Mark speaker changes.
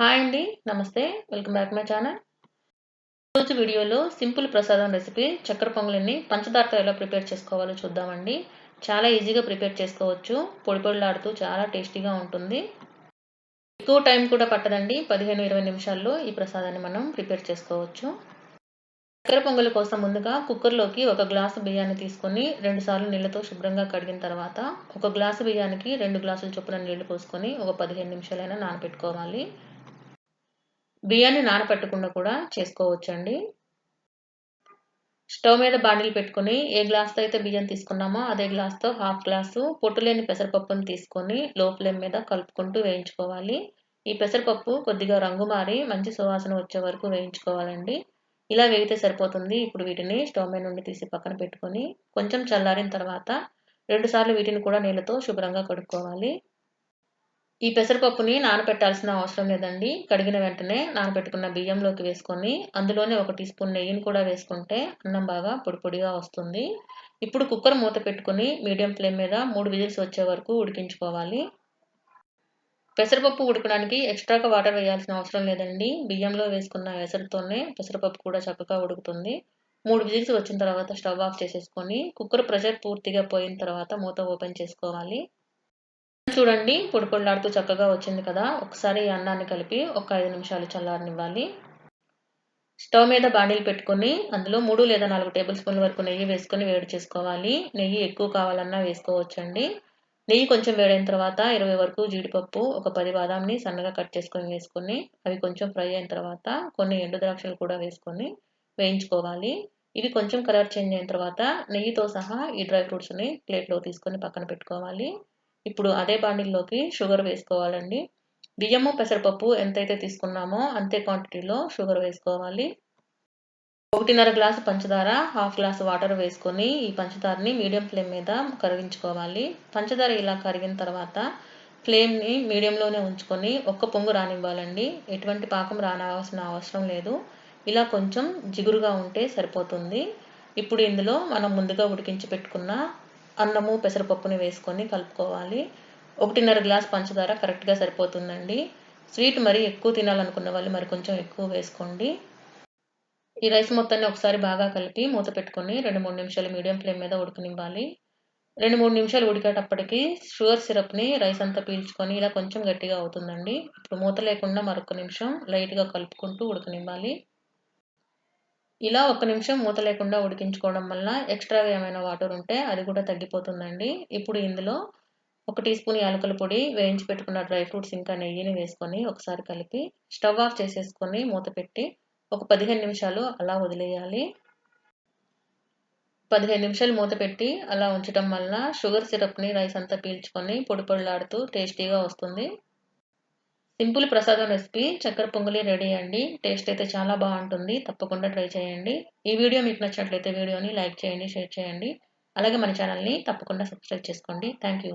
Speaker 1: Hi అండి నమస్తే welcome back my channel. ఈరోజు వీడియోలో సింపుల్ ప్రసాదం రెసిపీ చక్కెర పొంగలిని పంచదారతో ఎలా ప్రిపేర్ చేసుకోవాలో చూద్దామండి. చాలా ఈజీగా ప్రిపేర్ చేసుకోవచ్చు పొడి పొడిలాడుతూ చాలా టేస్టీగా ఉంటుంది. ఎక్కువ టైం కూడా పట్టదండి పదిహేను ఇరవై నిమిషాల్లో ఈ ప్రసాదాన్ని మనం ప్రిపేర్ చేసుకోవచ్చు. చక్కెర పొంగలి కోసం ముందుగా కుక్కర్లోకి ఒక గ్లాసు బియ్యాన్ని తీసుకొని రెండు సార్లు నీళ్ళతో శుభ్రంగా కడిగిన తర్వాత ఒక గ్లాసు బియ్యానికి రెండు గ్లాసుల చొప్పున నీళ్ళు పోసుకొని ఒక పదిహేను నిమిషాలైనా నానబెట్టుకోవాలి బియ్యాన్ని నానపెట్టకుండా కూడా చేసుకోవచ్చండి. స్టవ్ మీద బాండిలు పెట్టుకొని ఏ గ్లాస్తో అయితే బియ్యం తీసుకున్నామో అదే గ్లాస్తో హాఫ్ గ్లాసు పొట్టు లేని పెసరపప్పును తీసుకొని లో ఫ్లేమ్ మీద కలుపుకుంటూ వేయించుకోవాలి. ఈ పెసరపప్పు కొద్దిగా రంగు మారి మంచి సువాసన వచ్చే వరకు వేయించుకోవాలండి. ఇలా వేగితే సరిపోతుంది. ఇప్పుడు వీటిని స్టవ్ మీద నుండి తీసి పక్కన పెట్టుకొని కొంచెం చల్లారిన తర్వాత రెండుసార్లు వీటిని కూడా నీళ్ళతో శుభ్రంగా కడుక్కోవాలి. ఈ పెసరపప్పుని నానబెట్టాల్సిన అవసరం లేదండి. కడిగిన వెంటనే నానబెట్టుకున్న బియ్యంలోకి వేసుకొని అందులోనే ఒక టీ స్పూన్ నెయ్యిని కూడా వేసుకుంటే అన్నం బాగా పొడిపొడిగా వస్తుంది. ఇప్పుడు కుక్కర్ మూత పెట్టుకుని మీడియం ఫ్లేమ్ మీద మూడు విజిల్స్ వచ్చే వరకు ఉడికించుకోవాలి. పెసరపప్పు ఉడకడానికి ఎక్స్ట్రాగా వాటర్ వేయాల్సిన అవసరం లేదండి. బియ్యంలో వేసుకున్న ఎసరుతోనే పెసరపప్పు కూడా చక్కగా ఉడుకుతుంది. మూడు విజిల్స్ వచ్చిన తర్వాత స్టవ్ ఆఫ్ చేసేసుకొని కుక్కర్ ప్రెషర్ పూర్తిగా పోయిన తర్వాత మూత ఓపెన్ చేసుకోవాలి. చూడండి పొడి పొడిలాడుతూ చక్కగా వచ్చింది కదా. ఒకసారి ఈ అన్నాన్ని కలిపి ఒక ఐదు నిమిషాలు చల్లారనివ్వాలి. స్టవ్ మీద బాండీలు పెట్టుకొని అందులో మూడు లేదా నాలుగు టేబుల్ స్పూన్ల వరకు నెయ్యి వేసుకొని వేడి చేసుకోవాలి. నెయ్యి ఎక్కువ కావాలన్నా వేసుకోవచ్చండి. నెయ్యి కొంచెం వేడైన తర్వాత ఇరవై వరకు జీడిపప్పు ఒక పది బాదాంని సన్నగా కట్ చేసుకొని వేసుకొని అవి కొంచెం ఫ్రై అయిన తర్వాత కొన్ని ఎండు ద్రాక్షలు కూడా వేసుకొని వేయించుకోవాలి. ఇవి కొంచెం కలర్ చేంజ్ అయిన తర్వాత నెయ్యితో సహా ఈ డ్రై ఫ్రూట్స్ని ప్లేట్లో తీసుకొని పక్కన పెట్టుకోవాలి. ఇప్పుడు అదే బాండిల్లోకి షుగర్ వేసుకోవాలండి. బియ్యము పెసరపప్పు ఎంతైతే తీసుకున్నామో అంతే క్వాంటిటీలో షుగర్ వేసుకోవాలి. ఒకటిన్నర గ్లాసు పంచదార హాఫ్ గ్లాస్ వాటర్ వేసుకొని ఈ పంచదారని మీడియం ఫ్లేమ్ మీద కరిగించుకోవాలి. పంచదార ఇలా కరిగిన తర్వాత ఫ్లేమ్ని మీడియంలోనే ఉంచుకొని ఒక్క పొంగు రానివ్వాలండి. ఎటువంటి పాకం రానవలసిన అవసరం లేదు. ఇలా కొంచెం జిగురుగా ఉంటే సరిపోతుంది. ఇప్పుడు ఇందులో మనం ముందుగా ఉడికించి పెట్టుకున్న అన్నము పెసరపప్పుని వేసుకొని కలుపుకోవాలి. ఒకటిన్నర గ్లాస్ పంచదార కరెక్ట్గా సరిపోతుందండి. స్వీట్ మరి ఎక్కువ తినాలనుకున్న వాళ్ళు మరి కొంచెం ఎక్కువ వేసుకోండి. ఈ రైస్ మొత్తాన్ని ఒకసారి బాగా కలిపి మూత పెట్టుకొని రెండు మూడు నిమిషాలు మీడియం ఫ్లేమ్ మీద ఉడకనివ్వాలి. రెండు మూడు నిమిషాలు ఉడికేటప్పటికి షుగర్ సిరప్ని రైస్ అంతా పీల్చుకొని ఇలా కొంచెం గట్టిగా అవుతుందండి. ఇప్పుడు మూత లేకుండా మరొక నిమిషం లైట్గా కలుపుకుంటూ ఉడకనివ్వాలి. ఇలా ఒక నిమిషం మూత లేకుండా ఉడికించుకోవడం వల్ల ఎక్స్ట్రాగా ఏమైనా వాటర్ ఉంటే అది కూడా తగ్గిపోతుందండి. ఇప్పుడు ఇందులో ఒక టీ స్పూన్ యాలకుల పొడి వేయించి పెట్టుకున్న డ్రై ఫ్రూట్స్ ఇంకా నెయ్యిని వేసుకొని ఒకసారి కలిపి స్టవ్ ఆఫ్ చేసేసుకొని మూత పెట్టి ఒక పదిహేను నిమిషాలు అలా వదిలేయాలి. పదిహేను నిమిషాలు మూత పెట్టి అలా ఉంచడం వల్ల షుగర్ సిరప్ని రైస్ అంతా పీల్చుకొని పొడి పొడిలాడుతూ టేస్టీగా వస్తుంది. సింపుల్ ప్రసాదం రెసిపీ. చక్కెర పొంగలి రెడీ అండి. టేస్ట్ అయితే చాలా బాగుంటుంది. తప్పకుండా ట్రై చేయండి. ఈ వీడియో మీకు నచ్చినట్లయితే వీడియోని లైక్ చేయండి షేర్ చేయండి. అలాగే మన ఛానల్ని తప్పకుండా సబ్స్క్రైబ్ చేసుకోండి. Thank you.